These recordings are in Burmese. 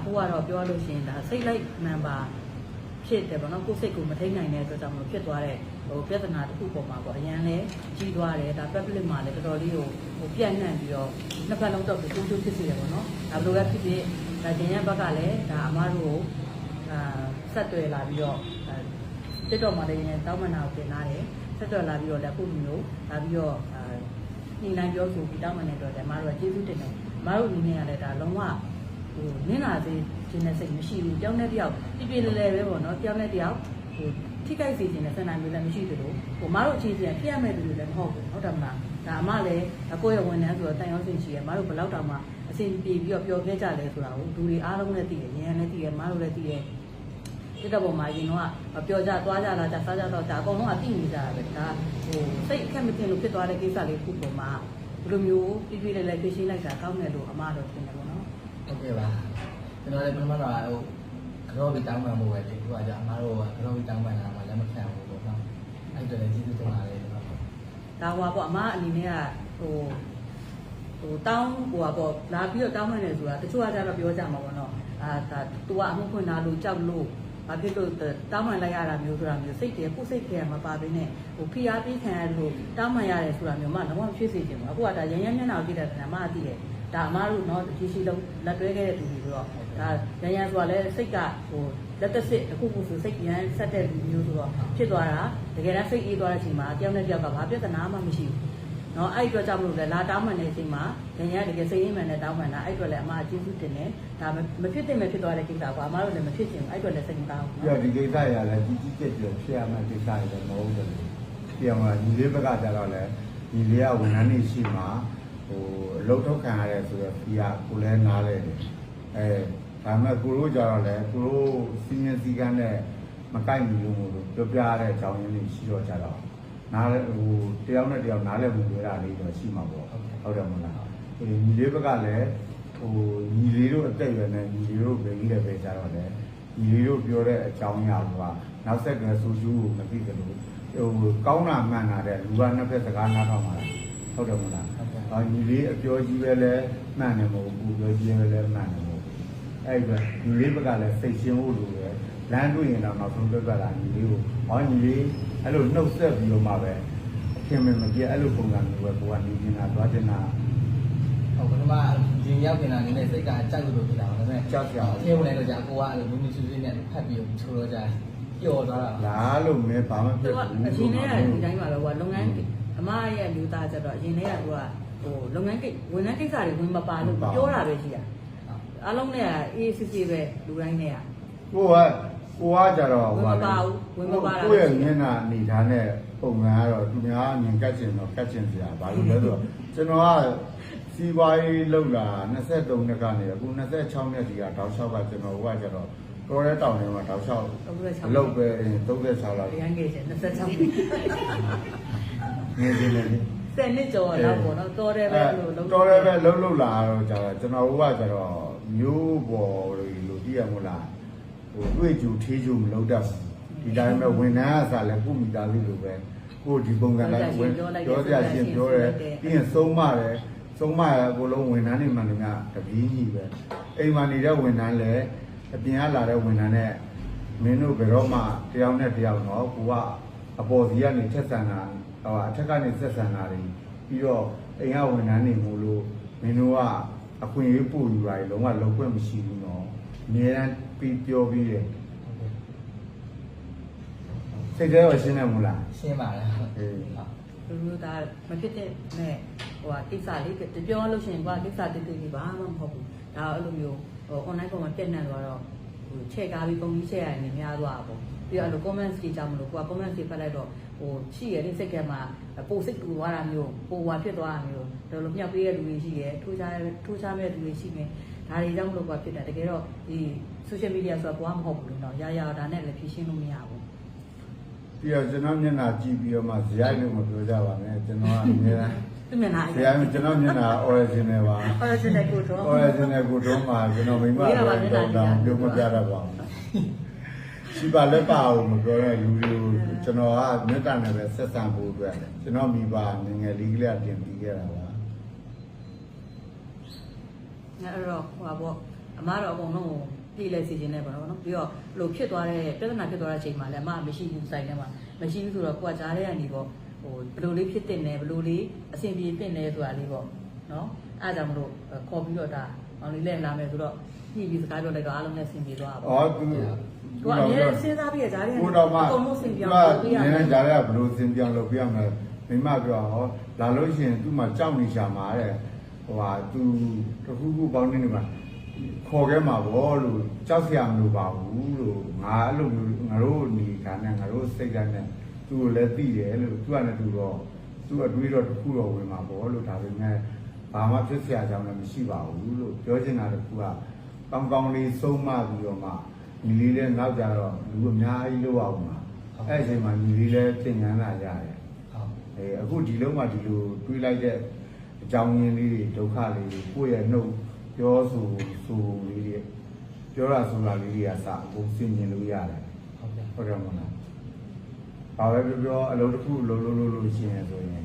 အခုကတော့ပြောရလို့ရှိရင်ဒါစိတ်လိုက်နံပါတ်ဖြစ်တယ်ပေါ့နော်ကိုယ်စိတ်ကိုမထိန်နိုင်တဲ့အတွက်ကြောင့်မလို့ဖြစ်သွားတဲ့ဟိုပြဿနာတစ်ခုပေါ်မှာပေါ့အရန်လဲကြီးသွားတယ်ဒါ public မှာလည်းတော်တော်လေးကိုဟိုပြန့်နှံ့ပြီးတော့နှစ်ဖက်လုံးတော့ကျိုးကျိုးဖြစ်စေတယ်ပေါ့နော်ဒါဘယ်လိုပဲဖြစ်ဖြစ်ဒါကျင်ရဲ့ဘက်ကလည်းဒါအမားတို့ကိုအာဆက်တွေ့လာပြီးတော့တစ်တော့မှလည်းရင်တောင်းမနာကိုတင်လာတယ်ဆက်တွေ့လာပြီးတော့လည်းအခုမျိုးလာပြီးတော့အာညှိနှိုင်းပြောဆိုပြီးတောင်းပန်တဲ့အတွက်လည်းမတို့ကကျေးဇူးတင်တယ်မတို့အနေနဲ့ကလည်းဒါလုံးဝ ဟိုနင်းလာစေခြင်းနဲ့စိတ်မရှိဘူးကြောင်းတဲ့တယောက်ပြပြလဲလဲပဲပေါ့နော်ကြောင်းတဲ့တယောက်ဟိုထိခိုက်စေခြင်းနဲ့ဆန္ဒမျိုးလည်းမရှိသလိုဟိုမတို့အခြေချင်းဖြစ်ရမယ့်လူတွေလည်းမဟုတ်ဘူးဟုတ်တယ်မလားဒါအမလည်းအကိုရဲ့ဝန်ထမ်းဆိုတော့တန်ရောစင်ရှိရမတို့ဘယ်လောက်တောင်မှအဆင်ပြေပြီးတော့ပျော်ခဲ့ကြလဲဆိုတာကိုလူတွေအားလုံးလည်းသိတယ်ဉာဏ်လည်းသိတယ်မတို့လည်းသိတယ်တက်တဲ့ပုံမှာရင်တော့ပျော်ကြသွားကြလာကြစားကြတော့ဒါအကုန်လုံးကသိနေကြတာပဲဒါဟိုစိတ်အခက်မတင်လို့ဖြစ်သွားတဲ့ကိစ္စလေးခုပုံမှာဘယ်လိုမျိုးပြပြလေးလေးပြရှင်းလိုက်တာကောင်းတယ်လို့အမတော့ထင်တယ်ပေါ့နော် ဟုတ်ကဲ့ပါကျွန်တော်လည်းပထမတော့ဟိုကတော့ပြီးတောင်းပန်ဖို့ပဲလေခုကကြအမားတို့ကတော့ပြီးတောင်းပန်တာမှလက်မခံဘူးပေါ့နော်အဲ့ဒါလည်းကျေးဇူးတင်ပါတယ်ကျွန်တော်ဒါဟွာပေါ့အမအနေနဲ့ကဟိုဟိုတောင်းဟိုပါပေါ့လာပြီးတော့တောင်းမှန်းတယ်ဆိုတာတချို့ကကြတော့ပြောကြမှာပေါ့နော်အာဒါ तू ကအမှုဖွင့်တာလို့ကြောက်လို့ဘာဖြစ်လို့တောင်းမှန်လိုက်ရတာမျိုးဆိုတာမျိုးစိတ်တယ်ကိုယ်စိတ်ထဲမှာမပါဘဲနဲ့ဟိုဖိအားပေးခံရလို့တောင်းမှန်ရတယ်ဆိုတာမျိုးမှတော့မဖြစ်စေချင်ဘူးအခုကဒါရရမျက်နှာကိုကြည့်တဲ့အခါမှာအသိတယ် ဒါအမတို့နော်ဒီရှိလုံးလက်တွဲခဲ့တဲ့သူတွေဆိုတော့ဒါရရဆိုတာလဲစိတ်ကဟိုလက်သက်စစ်အခုခုဆိုစိတ်ရမ်းဆက်တဲ့လူမျိုးဆိုတော့ဖြစ်သွားတာတကယ်တမ်းစိတ်အေးသွားတဲ့အချိန်မှာတယောက်နဲ့တယောက်ကဘာပြဿနာမှမရှိဘူးနော်အဲ့ဒီအတွက်ကြောင့်မလို့လဲလာတောင်းမှန်တဲ့အချိန်မှာဉာဏ်ရတကယ်စိတ်ရင်းမှန်နဲ့တောင်းမှန်တာအဲ့ဒီအတွက်လည်းအမအကျေးဇူးတင်တယ်ဒါမဖြစ်တင်မဖြစ်သွားတဲ့ကိစ္စကွာအမတို့လည်းမဖြစ်ချင်ဘူးအဲ့ဒီအတွက်လည်းစိတ်မကောင်းဘူးပြီးတော့ဒီကိစ္စရလည်းကြီးကြီးကျယ်ကျယ်ဖြစ်ရမယ့်ကိစ္စရလည်းမဟုတ်ဘူး။ပြောင်းလာညီလေးဘက်ကကြတော့လေညီလေးကဝန်ထမ်းနေရှိမှ ဟိုအလုပ်ထုတ်ခံရတယ်ဆိုတော့ဒီကကိုလည်းနားလဲတယ်။အဲဒါပေမဲ့ကိုတို့ကြတော့လေကိုတို့စီမံစည်းကမ်းနဲ့မကိုက်ဘူးလို့ပြောပြရတဲ့အကြောင်းရင်းလေးရှိတော့ကြတော့နားလဲဟိုတယောက်နဲ့တယောက်နားလဲမှုတွေတာလေးတော့ရှိမှာပေါ့။ဟုတ်တယ်မလား။အဲညီလေးဘက်ကလည်းဟိုညီလေးတို့အသက်အရွယ်နဲ့ညီလေးတို့ပဲကြီးတယ်ပဲကြတော့လေဒီလိုတို့ပြောတဲ့အကြောင်းအရာကနောက်ဆက်ကဆိုကျူးကိုမသိကြလို့ဟိုကောင်းတာမှန်တာတဲ့လူကနှစ်ဖက်စကားနားထောင်ပါလားဟုတ်တယ်မလား။အော် ညီလေးအပြောကြီးပဲလဲမှန်တယ်မဟုတ်ဘူးပြောကြီးပဲလဲမှန်တယ်မဟုတ်ဘူး။အဲ့ဒါညီလေးဘက်ကလည်းစိတ်ရှင်းဖို့လိုတယ်။လမ်းတွေ့ရင်တော့နောက်ဆုံးပြတ်သွားတာညီလေးကိုဟောညီလေးအဲ့လိုနှုတ်ဆက်ပြီးတော့မှပဲအခင်မမပြအဲ့လိုပုံစံမျိုးပဲကိုကနေနေတာသွားချင်တာဟုတ်ပထမဒီရောက်နေတာနည်းနည်းစိတ်ကကြောက်လို့ဖြစ်တာပါဒါပေမဲ့ကြောက်ကြောက်အထင်းဝင်လိုက်တော့ကြာကိုကအဲ့လိုမျိုးမျိုးဆွေးဆွေးနဲ့ဖတ်ပြီးတော့ချိုးတော့ကြာပျော်သွားတာလားလို့မဲဘာမှပြသူတ်ကဘူးအရင်တည်းကဒီတိုင်းပါပဲကွာလုပ်ငန်းအမရဲ့လူသားကြတော့အရင်တည်းကသူက ဟိုလုပ်ငန်းကိဝန်ထမ်းကိစ္စတွေဝင်မပါလို့ပြောတာပဲရှိတာအားလုံးနဲ့အေးစစ်စစ်ပဲလူတိုင်းနဲ့ကကိုကကိုကကြတော့ဝင်မပါဘူးဝင်မပါတာကိုယ့်ရဲ့မျက်နှာအနေထားနဲ့ပုံမှန်ကတော့သူများမြင်ကတ်ချင်တော့ကတ်ချင်စရာဘာလို့လဲဆိုတော့ကျွန်တော်ကစီးပွားရေးလုပ်လာ23နှစ်ကနေအခု26နှစ်ဒီကတောက်လျှောက်ကကျွန်တော်ကကြတော့တော်တဲ့တောင်ထဲမှာတောက်လျှောက်အလုပ်ပဲ36လောက်ရန်ခဲ့ချင်26နှစ်ငယ်ချင်းလေး 10နှစ်ကျော်တော့ပေါ့နော်တော်တယ်ပဲလို့လုံးတော်တယ်ပဲလှုပ်လှုပ်လာတော့ကြတော့ကျွန်တော်ကကြတော့မျိုးပေါ်လို့သိရမို့လားဟိုတွေ့ကြူထေးကြူမလုပ်တတ်ဘူးဒီတိုင်းပဲဝန်ထမ်းအစားလည်းကုမိသားစုလိုပဲကိုဒီပုံစံတိုင်းဝင်ပြောစရာရှင်ပြောတယ်ပြီးရင်သုံးမတယ်သုံးမရအကုန်လုံးဝန်ထမ်းတွေမှန်တယ်များတပီးကြီးပဲအိမ်မှာနေတဲ့ဝန်ထမ်းလည်းအပြင်ကလာတဲ့ဝန်ထမ်းနဲ့မင်းတို့ဘယ်တော့မှတယောက်နဲ့တယောက်တော့ကိုကအပေါ်စီကနေထက်ဆန်တာ ဟိုအထက်ကနေဆက်ဆန်တာတွေပြီးတော့အိမ်ကဝန်ထမ်းတွေမို့လို့မင်းတို့ကအခွင့်အရေးပို့ယူတာတွေလုံးဝလုံးခွင့်မရှိဘူးနော်အများအားပြီးပြောပြီးတယ်စိတ်ထဲတော့ရှင်းတယ်မို့လားရှင်းပါလားအေးလူလူသားမဖြစ်တဲ့နဲ့ဟိုဟာကိစ္စလေးပြောလို့ရှိရင်ကွာကိစ္စတိတိလေးဘာမှမဟုတ်ဘူးဒါအဲ့လိုမျိုးဟို online ပေါ်မှာပြည့်နှံ့သွားတော့ဟိုချက်ကားပြီးပုံကြီးချက်ရတယ်များသွားတာပေါ့ ပြီးတော့အဲ့လို comments ကြီးကြောင့်မလို့ကိုက comments ကြီးဖတ်လိုက်တော့ဟိုရှိရတဲ့စိတ်ကမှပိုစိတ်တူသွားတာမျိုးပိုဝါဖြစ်သွားတာမျိုးဒါလိုမြောက်ပေးရတဲ့လူတွေရှိတယ်ထိုးချထိုးချမဲ့လူတွေရှိနေဒါတွေကြောင့်မလို့ကွာဖြစ်တာတကယ်တော့ဒီ social media ဆိုတာဘာမှမဟုတ်ဘူးလို့တော့ရရဒါနဲ့လည်းဖြည့်ရှင်းလို့မရဘူးပြီးတော့ကျွန်တော်မျက်နှာကြည့်ပြီးတော့မှဇယိုက်လို့မပြောကြပါနဲ့ကျွန်တော်ကအများသူမျက်နှာဇယိုက်ကျွန်တော်မျက်နှာ original ပါ original ကိုတော့ original ကိုတော့မှကျွန်တော်မိမတော့တော့ပြောမပြတတ်ပါဘူး ရှိပါလက်ပါအောင်မပြောတဲ့လူတွေကိုကျွန်တော်ကမေတ္တာနဲ့ပဲဆက်ဆံဖို့အတွက်ကျွန်တော်မိဘငယ်ငယ်လေးကလေးတင်ပြီးခဲ့တာပါအဲ့တော့ဟိုပါပေါ့အမတော့အကုန်လုံးကိုပြည်လဲစီခြင်းနဲ့ပေါ့နော်ပြီးတော့ဘလို့ဖြစ်သွားတဲ့ပြဿနာဖြစ်သွားတဲ့အချိန်မှာလည်းအမမရှိဘူးစိုက်ထဲမှာမရှိဘူးဆိုတော့ကိုကကြားထဲကနေပေါ့ဟိုဘလို့လေးဖြစ်တင်တယ်ဘလို့လေးအဆင်ပြေတင်တယ်ဆိုတာလေးပေါ့နော်အဲ့ဒါကြောင့်မလို့ခေါ်ပြီးတော့ဒါ အောင်လေးလည်းလာမယ်ဆိုတော့ညှိပြီးစကားပြောလိုက်တော့အားလုံးနဲ့ဆင်ပြေသွားပါဩသူသူကအများကြီးစဉ်းစားပြီးကြားထဲကနေကိုတော့မှအကုန်လုံးဆင်ပြေသူအောင်ကလုပ်ပေးရနတည်းနယ်ည်းကြားရဘယ်လိုစင်ပြောင်းလုပ်ပြရမလဲမိမပြောဟောလာလို့ရှိရင်သူ့မှာကြောက်နေရှာမှာတဲ့ဟိုဟာသူတခုခုပေါင်းနေနေမှာခေါ်ခဲ့မှာဗောလို့ကြောက်စရာမလိုပါဘူးလို့ငါအဲ့လိုမျိုးငါတို့နေခံနဲ့ငါတို့စိတ်ကနဲ့သူ့ကိုလည်းသိတယ်လို့သူကလည်းသူတော့သူ့အတွေးတော့တခုတော့ဝင်မှာဗောလို့ဒါပေမဲ့ ဘာမှဖြစ်စရာအကြောင်းလည်းမရှိပါဘူးလို့ပြောချင်တာတစ်ခုကကောင်းကောင်းလေးဆုံးမပြီးတော့မှညီလေးလည်းနောက်ကြတော့လူအများကြီးလောက်အောင်မှာအဲ့အချိန်မှာညီလေးလည်းသင်ခန်းလာရတယ်အဲအခုဒီလုံးမှဒီလိုတွေးလိုက်တဲ့အကြောင်းရင်းလေးတွေဒုက္ခလေးတွေကိုယ့်ရဲ့နှုတ်ပြောဆိုဆိုလေးတွေပြောရဆိုတာလေးတွေကစအကုန်စင်ကျင်လို့ရတယ်ဟုတ်ကဲ့ဟုတ်တယ်မလားဘာပဲပြောပြောအလုပ်တစ်ခုလုံးလုံးလို့လို့ရှင်ရဆိုရင်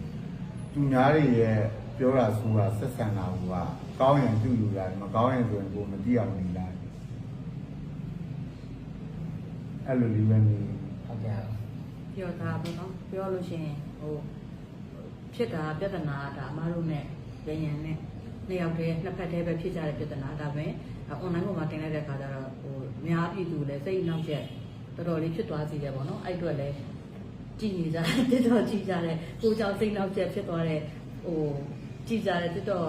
သူများတွေရဲ့ ပြောတာဆိုတာဆက်ဆံတာကကောင်းရင်သူ့လူရတယ်မကောင်းရင်ဆိုရင်ကိုယ်မသိအောင်နေလိုက်အဲ့လိုလေးပဲနေဟုတ်ကဲ့ပြောတာပေါ့နော်ပြောလို့ရှိရင်ဟိုဖြစ်တာပြဿနာဒါအမတို့နဲ့ရရန်နဲ့နှစ်ယောက်တည်းနှစ်ဖက်တည်းပဲဖြစ်ကြတဲ့ပြဿနာဒါပဲအွန်လိုင်းပေါ်မှာတင်လိုက်တဲ့အခါကျတော့ဟိုအများပြည်သူလည်းစိတ်နှောက်ရက်တော်တော်လေးဖြစ်သွားစီတယ်ပေါ့နော်အဲ့အတွက်လည်းကြည်နေကြတယ်တော်တော်ကြည်ကြတယ်ကိုကြောင့်စိတ်နှောက်ရက်ဖြစ်သွားတဲ့ဟို ကြည်ကြတယ်တော်တော်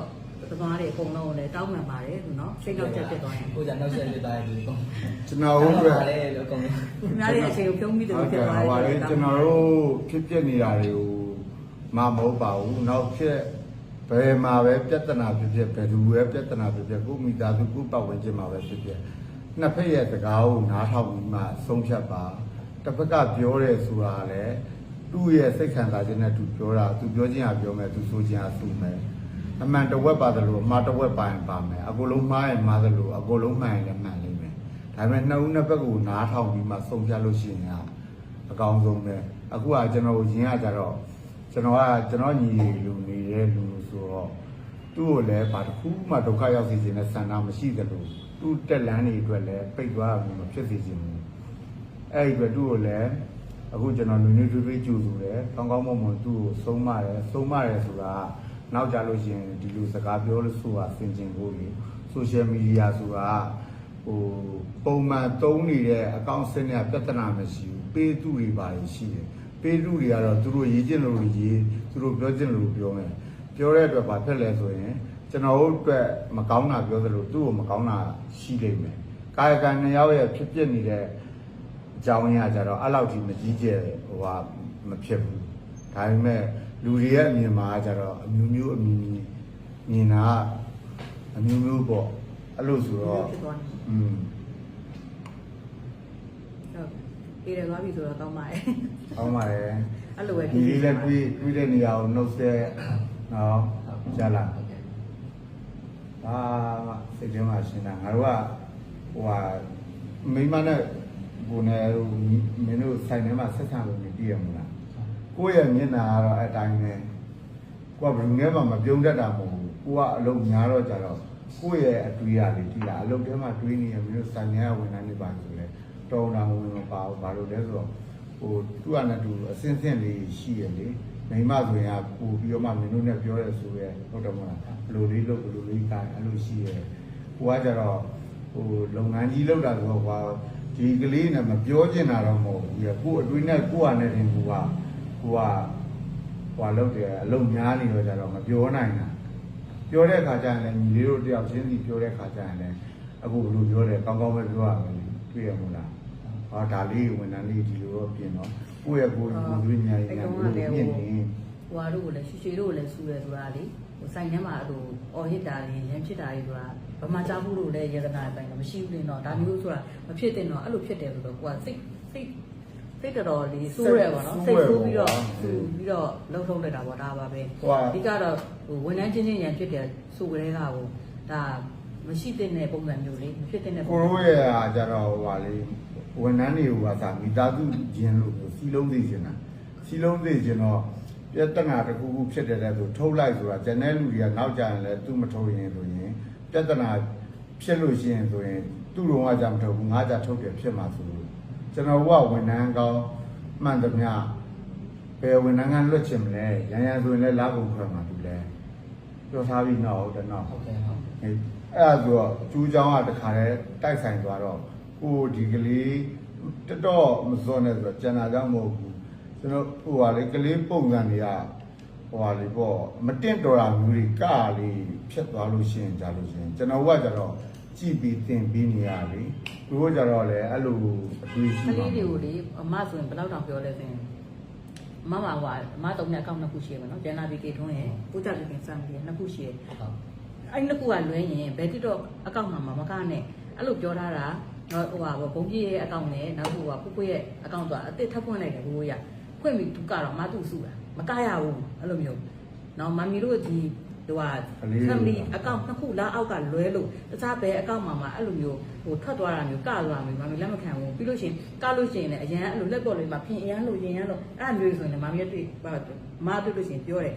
သမားတွေအကုန်လုံးကိုလည်းတောင်းပန်ပါတယ်သူနော်စိတ်နှောက်ရက်ဖြစ်သွားရင်ကိုကြနောက်ဆက်ဖြစ်သွားတယ်ဒီကောင်ကျွန်တော်တို့အတွက်ပါတယ်လို့ကောင်သူများတွေအချိန်ကိုပြုံးပြီးတယ်ဟုလို့တ်ဖြစ်ကဲ့သွားဟိုတယ်ပါလေကျွန်တော်တို့ဖြစ်ပြနေတာတွေကိုမမဟုတ်ပါဘူးနောက်ဖြစ်ဘယ်မှာပဲပြဿနာဖြစ်ဖြစ်ဘယ်သူပဲပြဿနာဖြစ်ဖြစ်ကိုယ့်မိသားစုကိုယ့်ပတ်ဝန်းကျင်မှာပဲဖြစ်ဖြစ်နှစ်ဖက်ရဲ့စကားကိုနားထောင်ပြီးမှဆုံးဖြတ်ပါတစ်ဖက်ကပြောရဲဆိုတာလည်း သူ့ရဲ့စိတ်ခံစားခြင်းနဲ့သူပြောတာသူပြောခြင်းဟာပြောမယ်သူဆိုခြင်းဟာဆိုမယ်အမှန်တစ်ဝက်ပါတယ်လို့အမှားတစ်ဝက်ပါရင်ပါမယ်အကုန်လုံးမှားရင်မှားတယ်လို့အကုန်လုံးမှန်ရင်လည်းမှန်လိမ့်မယ်ဒါပေမဲ့နှစ်ဦးနှစ်ဘက်ကိုနားထောင်ပြီးမှဆုံးဖြတ်လို့ရှိရင်ဟာအကောင်းဆုံးပဲအခုကကျွန်တော်ရင်းရကြတော့ကျွန်တော်ကကျွန်တော်ညီလူနေတဲ့လူဆိုတော့သူ့ကိုလည်းဘာတစ်ခုမှဒုက္ခရောက်စေခြင်းနဲ့ဆန္ဒမရှိသလိုသူ့တက်လန်းတွေအတွက်လည်းပိတ်သွားမှုမဖြစ်စေခြင်းဘူးအဲ့ဒီအတွက်သူ့ကိုလည်း အခုကျွန်တော်နွေနွေထွေးထွေးကြိုဆိုတယ်ကောင်းကောင်းမွန်မွန်သူ့ကိုဆုံးမတယ်ဆုံးမတယ်ဆိုတာကနောက်ကြလို့ရှိရင်ဒီလိုစကားပြောလို့ဆိုတာဆင်ခြင်ဖို့လေဆိုရှယ်မီဒီယာဆိုတာဟိုပုံမှန်သုံးနေတဲ့အကောင့်စနစ်ကပြဿနာမရှိဘူးပေးသူတွေပါရှိတယ်ပေးသူတွေကတော့သူတို့ရေးကျင်လို့ရေးသူတို့ပြောကျင်လို့ပြောမယ်ပြောတဲ့အတွက်ဘာဖြစ်လဲဆိုရင်ကျွန်တော်တို့အတွက်မကောင်းတာပြောသလိုသူ့ကိုမကောင်းတာရှိလိမ့်မယ်ကာယကံနှစ်ယောက်ရဲ့ဖြစ်ဖြစ်နေတဲ့ အကြောင်းအရာကြတော့အဲ့လောက်ကြီးမကြီးကျယ်ဟိုဟာမဖြစ်ဘူးဒါပေမဲ့လူတွေရဲ့အမြင်မှာကြတော့အမျိုးမျိုးအမြင်မြင်တာကအမျိုးမျိုးပေါ့အဲ့လိုဆိုတော့ဖြစ်သွားတယ်อืมဟုတ်ပြေးတယ်သွားပြီဆိုတော့တောင်းပါတယ်အောင်းပါတယ်အဲ့လိုပဲဒီလေးလည်းပြီးပြီးတဲ့နေရာကိုနှုတ်ဆက်နော်ကြားလားဟုတ်ကဲ့ဘာမှစိတ်ထဲမှာရှင်းတာငါတို့ကဟိုဟာမိမနဲ့ ဘုံနဲ့မင်းတို့ဆိုင်ထဲမှာဆက်ဆံလို့မတည်ရမလားကိုယ့်ရဲ့မျက်နှာကတော့အတိုင်းပဲကိုကဘယ်ငယ်မှမပြုံးတတ်တာမဟုတ်ဘူးကိုကအလုံးများတော့ကြတော့ကိုယ့်ရဲ့အတွေ့အကြုံတွေကြည့်လာအလုံးထဲမှာတွေးနေရမင်းတို့ဆိုင်ထဲကဝန်ထမ်းတွေပါဆိုလဲတောင်းတာဝင်မပါဘူးဘာလို့လဲဆိုတော့ဟိုသူ့အနဲ့သူအစင်းစင်းလေးရှိရလေမိမဆိုရင်ကပို့ပြီးတော့မှမင်းတို့နဲ့ပြောရဲဆိုရဲဟုတ်တယ်မလားဘလိုလေးလုပ်ဘလိုလေးကိုင်အဲ့လိုရှိရဲဟိုကကြတော့ဟိုလုပ်ငန်းကြီးလုပ်တာဆိုတော့ဟွာ ဒီကလေးနဲ့မပြောချင်တာတော့မဟုတ်ဘူးရကို့အတွင်းနဲ့ကို့အနေနဲ့ကိုကကိုကဟွာလုပ်တယ်အလုပ်များနေတော့ကြတော့မပြောနိုင်တာပြောတဲ့ခါကျရင်လည်းညီလေးတို့တယောက်ချင်းစီပြောတဲ့ခါကျရင်လည်းအခုဘလို့ပြောတယ်ကောင်းကောင်းပဲပြောရမယ်တွေ့ရမို့လား။ဟာဒါလေးဝန်ထမ်းလေးဒီလိုတော့ပြင်တော့ကိုယ့်ရဲ့ကိုယ်ကိုယ်သွေးညာရည်ညာကိုယ်ပြင်နေဟိုဟာတို့ကိုလည်းရွှေရွှေတို့ကိုလည်းဆူရဲဆိုတာလေဟိုဆိုင်ထဲမှာအဲ့လိုအော်ဟစ်တာတွေရမ်းဖြစ်တာတွေဆိုတာ ဗမာကြားဘူးလို့လည်းယေဒနာပိုင်းတော့မရှိဘူးလေတော့ဒါမျိုးဆိုတာမဖြစ်တဲ့တော့အဲ့လိုဖြစ်တယ်ဆိုတော့ကိုကစိတ်စိတ်စိတ်တော်တော်လေးစိုးရဲပါတော့စိတ်ဆိုးပြီးတော့ဆူပြီးတော့လှုပ်ထုတ်လိုက်တာပေါ့ဒါပါပဲဟိုဟာအဓိကတော့ဟိုဝန်ထမ်းချင်းချင်းရန်ဖြစ်တယ်ဆိုကြတဲ့ကဟိုဒါမရှိတဲ့ပုံစံမျိုးလေးမဖြစ်တဲ့ပုံကိုစံရိုးရဲ့အားကြတော့ဟိုပါလေဝန်ထမ်းတွေကသာမိသားစုချင်းလို့စီလုံးသိချင်တာစီလုံးသိချင်တော့ပြဿနာတစ်ခုခုဖြစ်တယ်တဲ့ဆိုထုတ်လိုက်ဆိုတာကျန်တဲ့လူတွေကနောက်ကြရင်လည်းသူ့မထုတ်ရင်ဆိုရင် ပြဿနာဖြစ်လို့ရှိရင်ဆိုရင်သူ့တော်ကကြာမထုတ်ဘူးငါကြာထုတ်တယ်ဖြစ်မှာဆိုလို့ကျွန်တော်ကဝန်ထမ်းကောင်းမှန်သမျှဘယ်ဝန်ထမ်းကလွတ်ချင်မလဲရန်ရန်ဆိုရင်လည်းလာကုန်ခွဲမှာသူလဲပြောထားပြီးတော့ဟုတ်တယ်နော်ဟုတ်ကဲ့ဟုတ်အဲ့ဒါဆိုတော့ကျူးချောင်းကတခါတည်းတိုက်ဆိုင်သွားတော့ကိုဒီကလေးတတော်မစောနဲ့ဆိုတော့ကျန်တာကြောင့်မဟုတ်ဘူးကျွန်တော်ဟိုဟာလေကလေးပုံစံတွေက ဟိုဟာလေပေါ့မတင့်တော်တာမျိုးတွေကလေးဖြစ်သွားလို့ရှိရင်ကြာလို့ရှိရင်ကျွန်တော်ကကြတော့ကြည်ပြီးတင်ပြီးနေရပြီသူတို့ကြတော့လေအဲ့လိုအတွေ့ရှိကပါလေးတွေကိုလေအမဆိုရင်ဘယ်လောက်တောင်ပြောလဲဆိုရင်အမမဟွာအမတုံးနဲ့အကောင့်နှစ်ခုရှိရမယ်နော်ကျန်နာဘီကေထွန်းရဲ့ပို့ကြတဲ့ပြင်စံပြီးနှစ်ခုရှိရဟုတ်အဲ့နှစ်ခုကလွဲရင်ဘယ်တိတော့အကောင့်မှာမကနဲ့အဲ့လိုပြောထားတာဟိုဟာဘုံကြီးရဲ့အကောင့်နဲ့နောက်ခုကပုပွရဲ့အကောင့်ဆိုတာအစ်စ်ထပ်ဖွင့်လိုက်တယ်ဘိုးရဖွင့်ပြီးသူကတော့မသူစုတာ မကရဘူးအဲ့လိုမျိုးနော်မမီတို့ဒီဟိုဟာ family အကောင့်နှစ်ခုလားအောက်ကလွဲလို့တခြားဘယ်အကောင့်မှာမှအဲ့လိုမျိုးဟိုထွက်သွားတာမျိုးကသွားမျိုးမမီလက်မခံဘူးပြီးလို့ရှိရင်ကလို့ရှိရင်လည်းအရန်အဲ့လိုလက်ပေါ်လေးမှာပြင်အရန်လို့ရင်ရန်လို့အဲ့လိုမျိုးဆိုရင်လည်းမမီရဲ့တွေ့မတွေ့လို့ရှိရင်ပြောတယ်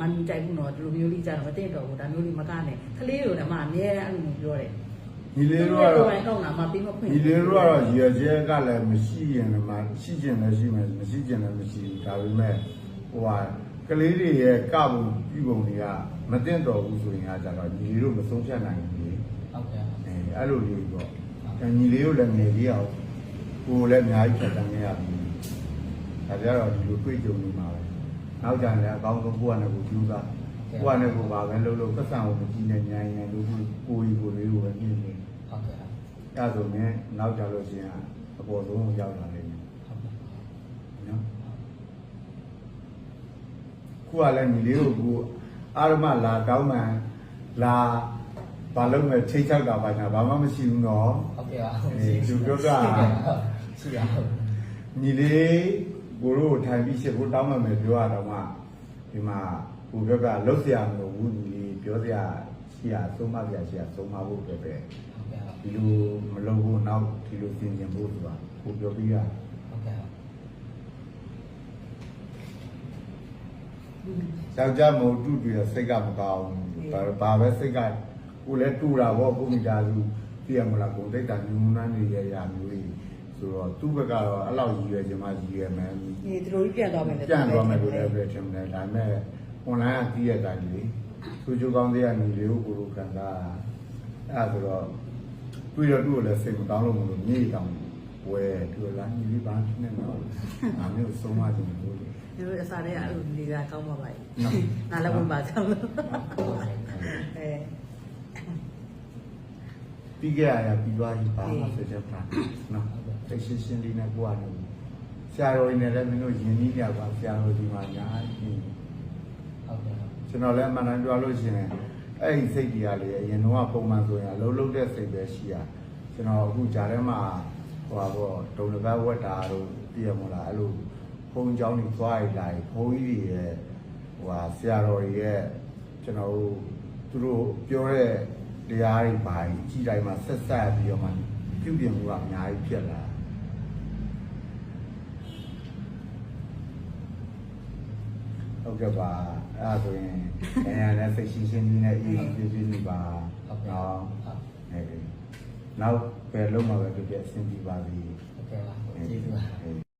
မမီကြိုက်ဘူးနော်ဒီလိုမျိုးလေးကြတော့မတင်တော့ဘူးဒါမျိုးလေးမကနဲ့ကလေးတွေလည်းမအမြဲအဲ့လိုမျိုးပြောတယ်ညီလေးတို့ကတော့ကိုယ်ကောင်းတာမပြီးမဖွင့်ညီလေးတို့ကတော့ရည်ရွယ်ချက်ကလည်းမရှိရင်လည်းမရှိကျင်လည်းရှိမယ်မရှိကျင်လည်းမရှိဘူးဒါပေမဲ့ ဟိုဟာကလေးတွေရဲ့ကပုံပြုပုံတွေကမတင်တော်ဘူးဆိုရင်ကကြတော့ညီလေးတို့မဆုံးဖြတ်နိုင်ဘူးလေဟုတ်ကဲ့အဲအဲ့လိုလေးပေါ့အဲညီလေးတို့လည်းငယ်လေးအောင်ကိုယ်လည်းအများကြီးဖြတ်တန်းခဲ့ရပြီဒါကြတော့ဒီလိုတွေ့ကြုံနေမှာပဲနောက်ကြရင်လည်းအကောင်းဆုံးကိုယ့်အနေကိုကြိုးစားကိုယ့်အနေကိုပါပဲလှုပ်လို့ပတ်စံကိုမကြည့်နဲ့ညံညံလို့ကိုယ်ကြီးကိုယ်လေးကိုပဲနေနေဟုတ်ကဲ့အဲ့ဆိုရင်နောက်ကြလို့ရှိရင်အပေါ်ဆုံးကိုရောက်လာလိမ့်မယ် ဟုတ်ကဲ့ နော် ခုကလည်းညီလေးကိုကိုအာရမလာတောင်းမှန်လာဘာလို့မဲ့ထိတ်ချောက်တာပါညာဘာမှမရှိဘူးနော် ဟုတ်ကဲ့ပါ အေးသူပြောတာ ရှိရဟုတ် ညီလေးကိုတို့ထိုင်ပြီးရှစ်ကိုတောင်းမှန်မယ်ပြောရတော့မှဒီမှာကိုပြောကလှုပ်เสียမလို့ဘူးညီလေးပြောเสียရှိရသုံးမပြရှိရသုံးမဖို့ပဲပဲ ဟုတ်ကဲ့ဟုတ် ဒီလိုမလုပ်ဘူးနောက်ဒီလိုပြင်ကျင်ဖို့ဆိုတာကိုပြောပြီးရ ယောက်ျားမဟုတ်တူတူရစိတ်ကမကောင်းဘူးဘာဘာပဲစိတ်ကကိုလည်းတူတာပေါ့ကိုမိသားစုပြရမလားကိုတိတ်တာညူနန်းနေရရမျိုးကြီးဆိုတော့သူ့ဘက်ကတော့အဲ့လောက်ရည်ရွယ်ချင်မှရည်ရွယ်မယ်ဒီဒီလိုကြီးပြန်သွားမယ်လေပြန်သွားမယ်လို့လည်းပဲထင်တယ်ဒါပေမဲ့ online ကကြီးရတဲ့အတိုင်းလေသူချိုးကောင်းသေးရညီလေးကိုကိုလိုခံစားအဲ့ဒါဆိုတော့တွေ့တော့သူ့ကိုလည်းစိတ်မကောင်းလို့မလို့မြေတောင်ဝဲသူလားညီလေးဘာဖြစ်နေတော့အမျိုးဆုံးမတယ်လို့ လေဒီလိုအစားတွေကအဲ့လိုလေးကကောင်းပါပါ့နော်ငါလည်းဝင်ပါကောင်းလို့အဲပြီးခဲ့ရပြီးသွားပြီပါမဆက်ချက်ပါနော်တိတ်ရှင်းရှင်းလေးနဲ့ကိုကနေဆရာတော်ကြီးနဲ့လည်းမင်းတို့ယဉ်နီးကြပါဆရာတော်ကြီးမှာညာကြီးဟုတ်ကဲ့ကျွန်တော်လည်းအမှန်တမ်းပြောလို့ရှိရင်အဲ့ဒီစိတ်ကြီးကလေအရင်တော့ပုံမှန်ဆိုရင်အလုံးလုံးတဲ့စိတ်ပဲရှိရကျွန်တော်အခုဂျာထဲမှာဟိုပါပေါ့ဒုံတစ်ပတ်ဝက်တာတို့ပြရမလားအဲ့လိုုန်းကျောင်းတွေသွားရလာရင်ဘုန်းကြီးတွေရဲ့ဟိုဟာဆရာတော်တွေရဲ့ကျွန်တော်တို့သူတို့ပြောတဲ့တရားတွေပါကြီးကြီးတိုင်းမှာဆက်ဆက်ပြီးတော့မှပြုပြင်မှုကအများကြီးဖြစ်လာဟုတ်ကဲ့ပါအဲ့ဒါဆိုရင်နိုင်ငံနဲ့စိတ်ရှိရှင်းကြီးနဲ့အေးအေးပြည့်ပြည့်ပါဟုတ်ကဲ့ဟုတ်ကဲ့နောက်ပဲလုံးမှာပဲပြည့်ပြည့်အဆင်ပြေပါစေဟုတ်ကဲ့ပါကျေးဇူးပါ